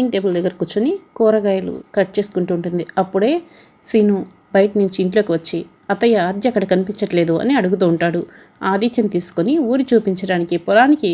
Dining table దగ్గర కూర్చొని కూరగాయలు కట్ చేసుకుంటూ ఉంటుంది. అప్పుడే సీను బయట నుంచి ఇంట్లోకి వచ్చి అతయ్య ఆద్య అక్కడ కనిపించట్లేదు అని అడుగుతూ ఉంటాడు. ఆదిత్యం తీసుకొని ఊరి చూపించడానికి పొలానికి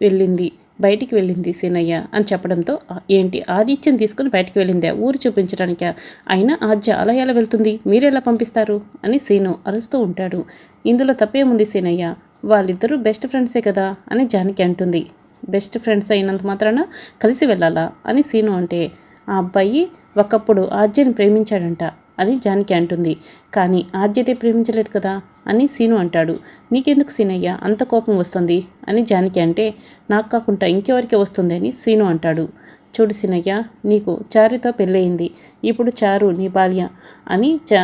వెళ్ళింది బయటికి వెళ్ళింది సీనయ్య అని చెప్పడంతో ఏంటి? ఆదిత్యం తీసుకుని బయటికి వెళ్ళిందే? ఊరు చూపించడానికా? అయినా ఆద్య అలా ఎలా వెళ్తుంది మీరెలా పంపిస్తారు? అని సీను అరుస్తూ ఉంటాడు. ఇందులో తప్పేముంది సీనయ్య? వాళ్ళిద్దరూ బెస్ట్ ఫ్రెండ్సే కదా అని జానకి అంటుంది. బెస్ట్ ఫ్రెండ్స్ అయినంత మాత్రాన కలిసి వెళ్ళాలా అని సీను అంటే ఆ అబ్బాయి ఒకప్పుడు ఆద్యని ప్రేమించాడంట అని జానకి అంటుంది. కానీ ఆద్యతే ప్రేమించలేదు కదా అని సీను అంటాడు. నీకెందుకు సీనయ్య? అంత కోపం వస్తుంది అని జానకి అంటే నాకు కాకుండా ఇంకెవరికి వస్తుంది అని సీను అంటాడు. చూడు సీనయ్య నీకు చారుతో పెళ్ళయింది. ఇప్పుడు చారు నీ భార్య అని చా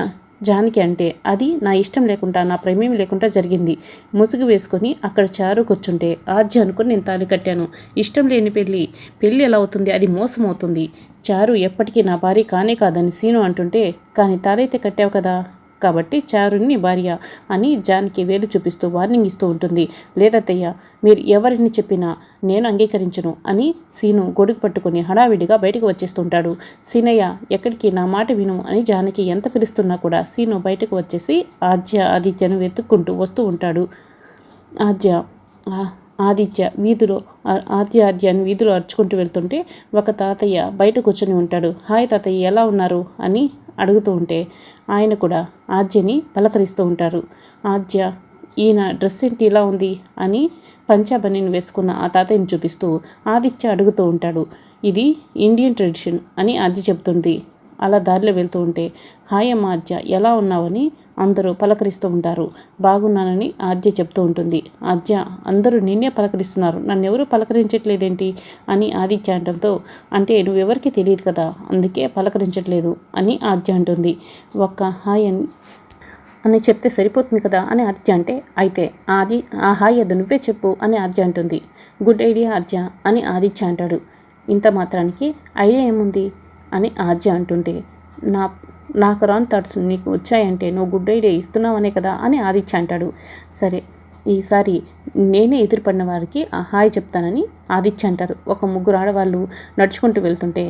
జానకి అంటే అది నా ఇష్టం లేకుండా నా ప్రమేయం లేకుండా జరిగింది. ముసుగు వేసుకొని అక్కడ చారు కూర్చుంటే ఆద్య అనుకుని నేను తాళి కట్టాను. ఇష్టం లేని పెళ్ళి పెళ్ళి ఎలా అవుతుంది? అది మోసం అవుతుంది చారు ఎప్పటికీ నా భార్య కానే కాదని సీను అంటుంటే కానీ తాలైతే కట్టావు కదా? కాబట్టి చారుణ్ణి భార్య అని జానికి వేలు చూపిస్తూ వార్నింగ్ ఇస్తూ ఉంటుంది. లేదత్తయ్య మీరు ఎవరిని చెప్పినా నేను అంగీకరించను అని సీను గొడుగు పట్టుకుని హడావిడిగా బయటకు వచ్చేస్తుంటాడు. సీనయ్య ఎక్కడికి నా మాట విను అని జానకి ఎంత పిలుస్తున్నా కూడా సీను బయటకు వచ్చేసి ఆద్య ఆదిత్యను వెతుక్కుంటూ వస్తూ ఉంటాడు. ఆద్య ఆదిత్య వీధిలో ఆద్య ఆద్య అని వీధిలో అరుచుకుంటూ వెళ్తుంటే ఒక తాతయ్య బయట కూర్చొని ఉంటాడు. హాయ్ తాతయ్య ఎలా ఉన్నారు? అని అడుగుతూ ఉంటే ఆయన కూడా ఆద్యని పలకరిస్తూ ఉంటారు. ఆద్య ఈయన డ్రెస్ ఏంటి ఇలా ఉంది? అని పంచాబనీని వేసుకున్న ఆ తాతయ్యని చూపిస్తూ ఆదిత్య అడుగుతూ ఉంటాడు. ఇది ఇండియన్ ట్రెడిషన్ అని ఆద్య చెబుతుంది. అలా దారిలో వెళ్తూ ఉంటే హాయ్ అమ్మ ఆద్య ఎలా ఉన్నావని? అందరూ పలకరిస్తూ ఉంటారు. బాగున్నానని ఆద్య చెప్తూ ఉంటుంది. ఆద్య అందరూ నిన్నే పలకరిస్తున్నారు. నన్ను ఎవరు పలకరించట్లేదేంటి? అని ఆదిత్య అనడంతో అంటే నువ్వెవరికి తెలియదు కదా అందుకే పలకరించట్లేదు అని ఆద్య అంటుంది. ఒక్క హాయ్ అని అని చెప్తే సరిపోతుంది కదా అని ఆద్య అంటే అయితే ఆది ఆ హాయ్ అది నువ్వే చెప్పు అని ఆద్య అంటుంది. గుడ్ ఐడియా ఆద్య అని ఆదిత్య అంటాడు. ఇంత మాత్రానికి ఐడియా ఏముంది? అని ఆద్య అంటుంటే నా నాకు రాని థాట్స్ నీకు వచ్చాయంటే నువ్వు గుడ్ ఐడియా ఇస్తున్నావనే కదా అని ఆదిత్య అంటాడు. సరే ఈసారి నేనే ఎదురుపడిన వారికి హాయ్ చెప్తానని ఆదిత్య అంటారు. ఒక ముగ్గురు ఆడవాళ్ళు నడుచుకుంటూ వెళ్తుంటే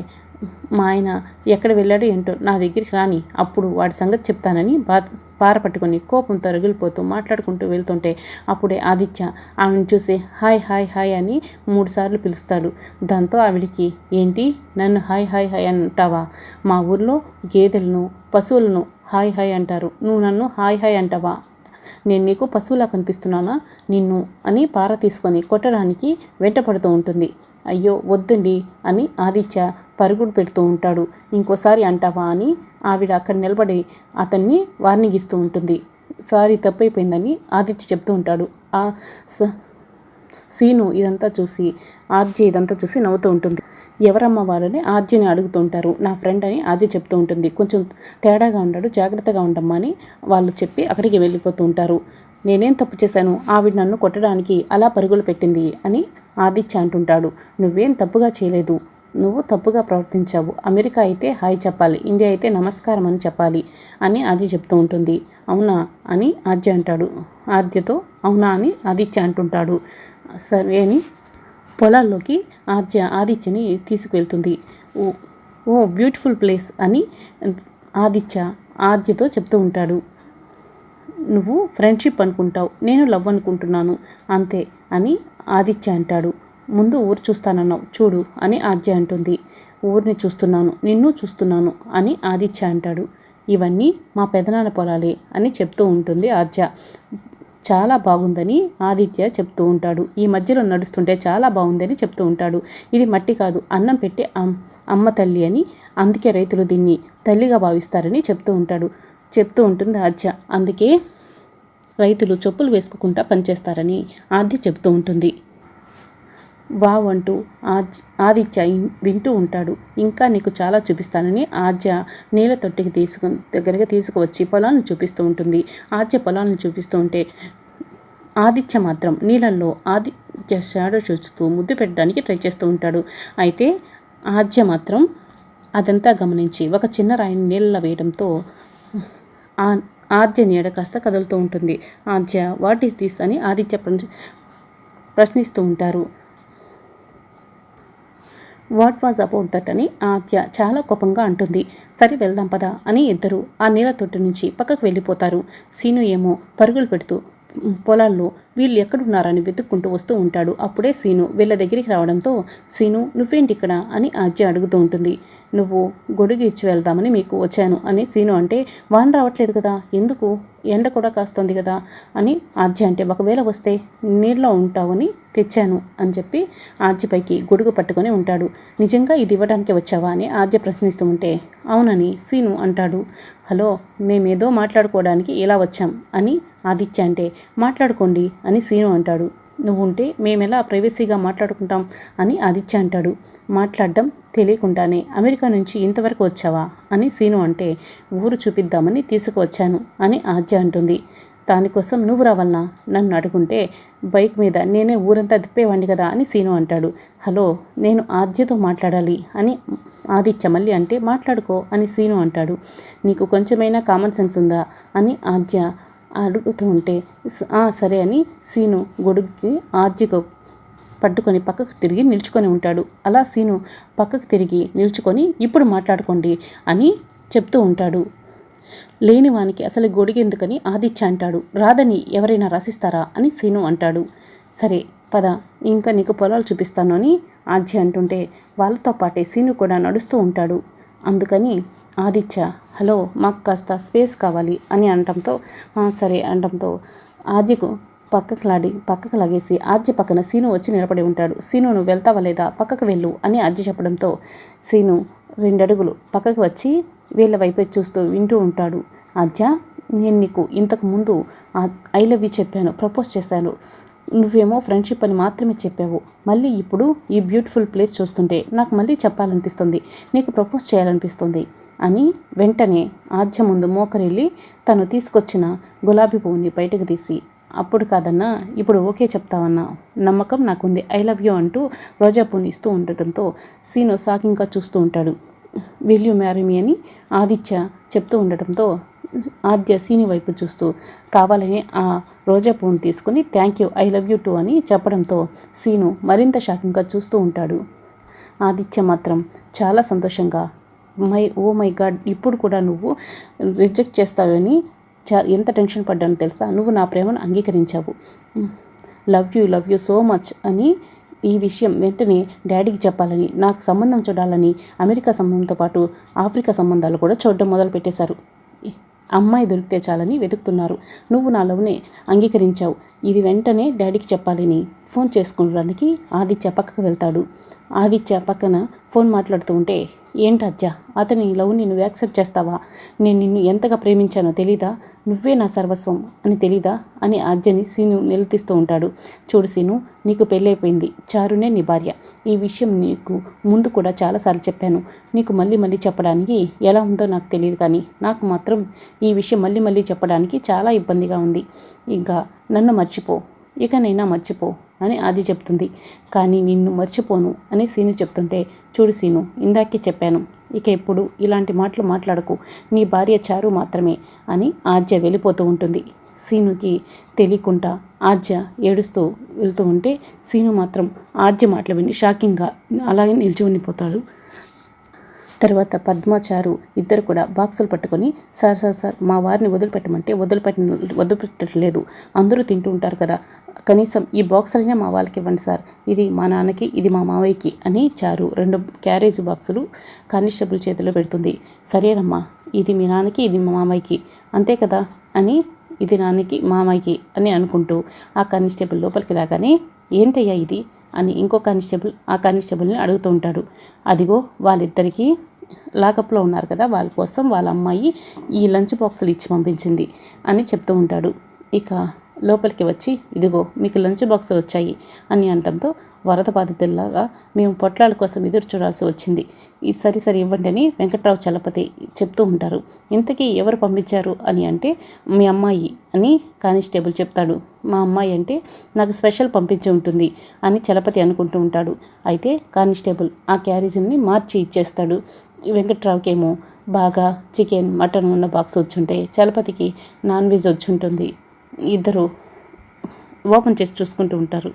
మా ఆయన ఎక్కడ వెళ్ళాడో ఏంటో నా దగ్గరికి రాని అప్పుడు వాడి సంగతి చెప్తానని బా పార పట్టుకొని కోపంతో రగిలిపోతూ మాట్లాడుకుంటూ వెళ్తుంటే అప్పుడే ఆదిత్య ఆమెను చూసి హాయ్ హాయ్ హాయ్ అని మూడుసార్లు పిలుస్తాడు. దాంతో ఆవిడికి ఏంటి? నన్ను హాయ్ హాయ్ హాయ్ అంటావా? మా ఊర్లో గేదెలను పశువులను హాయ్ హాయ్ అంటారు. నువ్వు నన్ను హాయ్ హాయ్ అంటావా? నేను నీకు పశువులా కనిపిస్తున్నానా? నిన్ను అని పార తీసుకొని కొట్టడానికి వెంటపడుతూ ఉంటుంది. అయ్యో వద్దండి అని ఆదిత్య పరుగుడు పెడుతూ ఉంటాడు. ఇంకోసారి అంటావా అని ఆవిడ అక్కడ నిలబడి అతన్ని వార్నింగ్ ఇస్తూ ఉంటుంది. సారీ తప్పైపోయిందని ఆదిత్య చెప్తూ ఉంటాడు. ఆ స సీను ఇదంతా చూసి ఆద్య ఇదంతా చూసి నవ్వుతూ ఉంటుంది. ఎవరమ్మ వాళ్ళని ఆర్జీని అడుగుతూ ఉంటారు. నా ఫ్రెండ్ అని ఆర్జీ చెప్తూ ఉంటుంది. కొంచెం తేడాగా ఉన్నాడు జాగ్రత్తగా ఉండమ్మా అని వాళ్ళు చెప్పి అక్కడికి వెళ్ళిపోతూ ఉంటారు. నేనేం తప్పు చేశాను? ఆవిడ నన్ను కొట్టడానికి అలా పరుగులు పెట్టింది అని ఆదిత్య అంటుంటాడు. నువ్వేం తప్పుగా చేయలేదు. నువ్వు తప్పుగా ప్రవర్తించావు. అమెరికా అయితే హాయ్ చెప్పాలి. ఇండియా అయితే నమస్కారం అని చెప్పాలి అని ఆది చెప్తూ ఉంటుంది. అవునా అని ఆద్య అంటాడు. ఆద్యతో అవునా అని ఆదిత్య అంటుంటాడు. సరే అని పొలాల్లోకి ఆద్య ఆదిత్యని తీసుకువెళ్తుంది. ఓ ఓ బ్యూటిఫుల్ ప్లేస్ అని ఆదిత్య ఆద్యతో చెప్తూ ఉంటాడు. నువ్వు ఫ్రెండ్షిప్ అనుకుంటావు నేను లవ్ అనుకుంటున్నాను అంతే అని ఆదిత్య అంటాడు. ముందు ఊరు చూస్తానన్నావు చూడు అని ఆద్య అంటుంది. ఊరిని చూస్తున్నాను నిన్ను చూస్తున్నాను అని ఆదిత్య అంటాడు. ఇవన్నీ మా పెదనాన్న పొలాలే అని చెప్తూ ఉంటుంది ఆద్య. చాలా బాగుందని ఆదిత్య చెప్తూ ఉంటాడు. ఈ మధ్యలో నడుస్తుంటే చాలా బాగుందని చెప్తూ ఉంటాడు. ఇది మట్టి కాదు అన్నం పెట్టే అమ్- అమ్మ తల్లి అని అందుకే రైతులు దీన్ని తల్లిగా భావిస్తారని చెప్తూ ఉంటాడు చెప్తూ ఉంటుంది ఆద్య. అందుకే రైతులు చెప్పులు వేసుకోకుండా పనిచేస్తారని ఆద్య చెబుతూ ఉంటుంది. వావ్ అంటూ ఆజ్ ఆదిత్య వింటూ ఉంటాడు. ఇంకా నీకు చాలా చూపిస్తానని ఆద్య నీళ్ళ తొట్టికి తీసుకు దగ్గరగా తీసుకువచ్చి పొలాలను చూపిస్తూ ఉంటుంది. ఆద్య పొలాలను చూపిస్తూ ఉంటే ఆదిత్య మాత్రం నీళ్ళల్లో ఆదిత్య షాడో చూస్తూ ముద్దు పెట్టడానికి ట్రై చేస్తూ ఉంటాడు. అయితే ఆద్య మాత్రం అదంతా గమనించి ఒక చిన్న రాయిని నీళ్ళలో వేయడంతో ఆ ఆద్య నీడ కాస్త కదులుతూ ఉంటుంది. ఆద్య వాట్ ఈస్ దిస్ అని ఆదిత్య ప్రశ్నిస్తూ ఉంటారు. వాట్ వాజ్ అబౌట్ దట్ అని ఆద్య చాలా కోపంగా అంటుంది. సరే వెళ్దాం పదా అని ఇద్దరు ఆ నీళ్ళ తొట్టు నుంచి పక్కకు వెళ్ళిపోతారు. సీను ఏమో పరుగులు పెడుతూ పొలాల్లో వీళ్ళు ఎక్కడున్నారని వెతుక్కుంటూ వస్తూ ఉంటాడు. అప్పుడే సీను వీళ్ళ దగ్గరికి రావడంతో సీను నువ్వేంటి ఇక్కడ అని ఆజ్య అడుగుతూ ఉంటుంది. నువ్వు గొడుగు ఇచ్చి వెళ్దామని మీకు వచ్చాను అని సీను అంటే వాన రావట్లేదు కదా ఎందుకు? ఎండ కూడా కాస్తుంది కదా అని ఆద్య అంటే ఒకవేళ వస్తే నీళ్ళలో ఉంటావని తెచ్చాను అని చెప్పి ఆద్యపైకి గొడుగు పట్టుకొని ఉంటాడు. నిజంగా ఇది ఇవ్వడానికి వచ్చావా అని ఆద్య ప్రశ్నిస్తూ ఉంటే అవునని సీను అంటాడు. హలో మేమేదో మాట్లాడుకోవడానికి ఇలా వచ్చాం అని ఆదిత్య అంటే మాట్లాడుకోండి అని సీను అంటాడు. నువ్వు ఉంటే మేమెలా ప్రైవసీగా మాట్లాడుకుంటాం అని ఆదిత్య అంటాడు. మాట్లాడడం తెలియకుండానే అమెరికా నుంచి ఇంతవరకు వచ్చావా అని సీను అంటే ఊరు చూపిద్దామని తీసుకువచ్చాను అని ఆద్య అంటుంది. దానికోసం నువ్వు రావాలనా నన్ను అడుగుంటే బైక్ మీద నేనే ఊరంతా తిప్పేవాడిని కదా అని సీను అంటాడు. హలో నేను ఆద్యతో మాట్లాడాలి అని ఆదిత్య మళ్ళీ అంటే మాట్లాడుకో అని సీను అంటాడు. నీకు కొంచెమైనా కామన్ సెన్స్ ఉందా అని ఆద్య అడుగుతూ ఉంటే ఆ, సరే అని సీను గొడుగుకి ఆద్యకు పట్టుకొని పక్కకు తిరిగి నిల్చుకొని ఉంటాడు. అలా సీను పక్కకు తిరిగి నిల్చుకొని ఇప్పుడు మాట్లాడుకోండి అని చెప్తూ ఉంటాడు. లేని వానికి అసలు గొడిగెందుకని ఆదిత్య అంటాడు. రాధని ఎవరైనా రసిస్తారా అని సీను అంటాడు. సరే పద ఇంకా నీకు పొలాలు చూపిస్తాను అని ఆద్య అంటుంటే వాళ్ళతో పాటే సీను కూడా నడుస్తూ ఉంటాడు. అందుకని ఆదిత్య హలో మాకు కాస్త స్పేస్ కావాలి అని అనటంతో సరే అనటంతో ఆద్యకు పక్కకు లాడి పక్కకు లాగేసి ఆద్య పక్కన సీను వచ్చి నిలబడి ఉంటాడు. సీను నువ్వు వెళ్తావా లేదా? పక్కకు వెళ్ళు అని ఆద్య చెప్పడంతో సీను రెండడుగులు పక్కకు వచ్చి వీళ్ళ వైపే చూస్తూ వింటూ ఉంటాడు. ఆద్య నేను నీకు ఇంతకుముందు ఐ లవ్ యూ చెప్పాను ప్రపోజ్ చేశాను. నువ్వేమో ఫ్రెండ్షిప్ అని మాత్రమే చెప్పావు. మళ్ళీ ఇప్పుడు ఈ బ్యూటిఫుల్ ప్లేస్ చూస్తుంటే నాకు మళ్ళీ చెప్పాలనిపిస్తుంది. నీకు ప్రపోజ్ చేయాలనిపిస్తుంది అని వెంటనే ఆద్య ముందు మోకరిల్లి తను తీసుకొచ్చిన గులాబీ పువ్వుని బయటకు తీసి అప్పుడు కాదన్నా ఇప్పుడు ఓకే చెప్తావన్నా. నమ్మకం నాకుంది. ఐ లవ్ యూ అంటూ రోజా పువ్వుని ఇస్తూ ఉండటంతో సీను సాకింగ్గా చూస్తూ ఉంటాడు. విల్ యూ మ్యారీ మీ అని ఆదిత్య చెప్తూ ఉండటంతో ఆద్య సీని వైపు చూస్తూ కావాలని ఆ రోజా పువ్వును తీసుకుని thank you I love you too అని చెప్పడంతో సీను మరింత షాకింగ్గా చూస్తూ ఉంటాడు. ఆదిత్య మాత్రం చాలా సంతోషంగా మై ఓ మై గాడ్ ఇప్పుడు కూడా నువ్వు రిజెక్ట్ చేస్తావని చా ఎంత టెన్షన్ పడ్డానో తెలుసా? నువ్వు నా ప్రేమను అంగీకరించావు. Love you love you so much అని ఈ విషయం వెంటనే డాడీకి చెప్పాలని నాకు సంబంధం చూడాలని అమెరికా సంబంధంతో పాటు ఆఫ్రికా సంబంధాలు కూడా చూడడం మొదలు పెట్టేశారు అమ్మాయి దొరికితే చాలని వెతుకుతున్నారు. నువ్వు నాలోనే అంగీకరించావు. ఇది వెంటనే డాడీకి చెప్పాలని ఫోన్ చేసుకోవడానికి ఆదిత్య పక్కకు వెళ్తాడు. ఆదిత్య పక్కన ఫోన్ మాట్లాడుతూ ఉంటే ఏంటజ్జా అతని లవ్ని నువ్వు యాక్సెప్ట్ చేస్తావా? నేను నిన్ను ఎంతగా ప్రేమించానో తెలీదా? నువ్వే నా సర్వస్వం అని తెలీదా? అని అజ్జని సీను నిలదీస్తూ ఉంటాడు. చూడు సీను నీకు పెళ్ళైపోయింది. చారునే నీ భార్య. ఈ విషయం నీకు ముందు కూడా చాలాసార్లు చెప్పాను. నీకు మళ్ళీ మళ్ళీ చెప్పడానికి ఎలా ఉందో నాకు తెలియదు కానీ నాకు మాత్రం ఈ విషయం మళ్ళీ మళ్ళీ చెప్పడానికి చాలా ఇబ్బందిగా ఉంది. ఇంకా నన్ను మర్చిపో. ఇకనైనా మర్చిపో. అని ఆది చెప్తుంది. కానీ నిన్ను మర్చిపోను అని సీను చెప్తుంటే చూడు సీను ఇందాకే చెప్పాను ఇక ఎప్పుడు ఇలాంటి మాటలు మాట్లాడకు నీ భార్య చారు మాత్రమే అని ఆద్య వెళ్ళిపోతూ ఉంటుంది. సీనుకి తెలియకుండా ఆద్య ఏడుస్తూ వెళ్తూ ఉంటే సీను మాత్రం ఆద్య మాటలు విని షాకింగ్గా అలాగే నిలిచి ఉండిపోతాడు తర్వాత పద్మాచారు ఇద్దరు కూడా బాక్సులు పట్టుకొని సార్ సార్ సార్ మా వారిని వదిలిపెట్టమంటే వదిలిపెట్టిన వదిలిపెట్టట్లేదు. అందరూ తింటూ ఉంటారు కదా. కనీసం ఈ బాక్సులైనా మా వాళ్ళకి ఇవ్వండి సార్. ఇది మా నాన్నకి ఇది మా మావయ్యకి అని చారు రెండు క్యారేజ్ బాక్సులు కానిస్టేబుల్ చేతిలో పెడుతుంది. సరేనమ్మా ఇది మీ నాన్నకి ఇది మా మామయ్యకి. అంతే కదా అని ఇది నాన్నకి మామయ్యకి అని అనుకుంటూ ఆ కానిస్టేబుల్ లోపలికి రాగానే ఏంటయ్యా ఇది? అని ఇంకో కానిస్టేబుల్ ఆ కానిస్టేబుల్ని అడుగుతూ ఉంటాడు. అదిగో వాళ్ళిద్దరికీ లాకప్లో ఉన్నారు కదా వాళ్ళ కోసం వాళ్ళ అమ్మాయి ఈ లంచ్ బాక్సులు ఇచ్చి పంపించింది అని చెప్తూ ఉంటాడు. ఇక లోపలికి వచ్చి ఇదిగో మీకు లంచ్ బాక్సులు వచ్చాయి అని అనడంతో వరద బాధితుల్లాగా మేము పొట్లాల కోసం ఎదురు చూడాల్సి వచ్చింది. ఈ సరి సరి ఇవ్వండి అని వెంకట్రావు చలపతి చెప్తూ ఉంటారు. ఇంతకీ ఎవరు పంపించారు? అని అంటే మీ అమ్మాయి అని కానిస్టేబుల్ చెప్తాడు. మా అమ్మాయి అంటే నాకు స్పెషల్ పంపించి ఉంటుంది అని చలపతి అనుకుంటూ ఉంటాడు. అయితే కానిస్టేబుల్ ఆ క్యారేజీని మార్చి ఇచ్చేస్తాడు. వెంకట్రావుకేమో బాగా చికెన్ మటన్ ఉన్న బాక్స్ వచ్చుంటే చలపతికి నాన్ వెజ్ వచ్చుంటుంది ఇద్దరు ఓపెన్ చేసి చూసుకుంటూ ఉంటారు.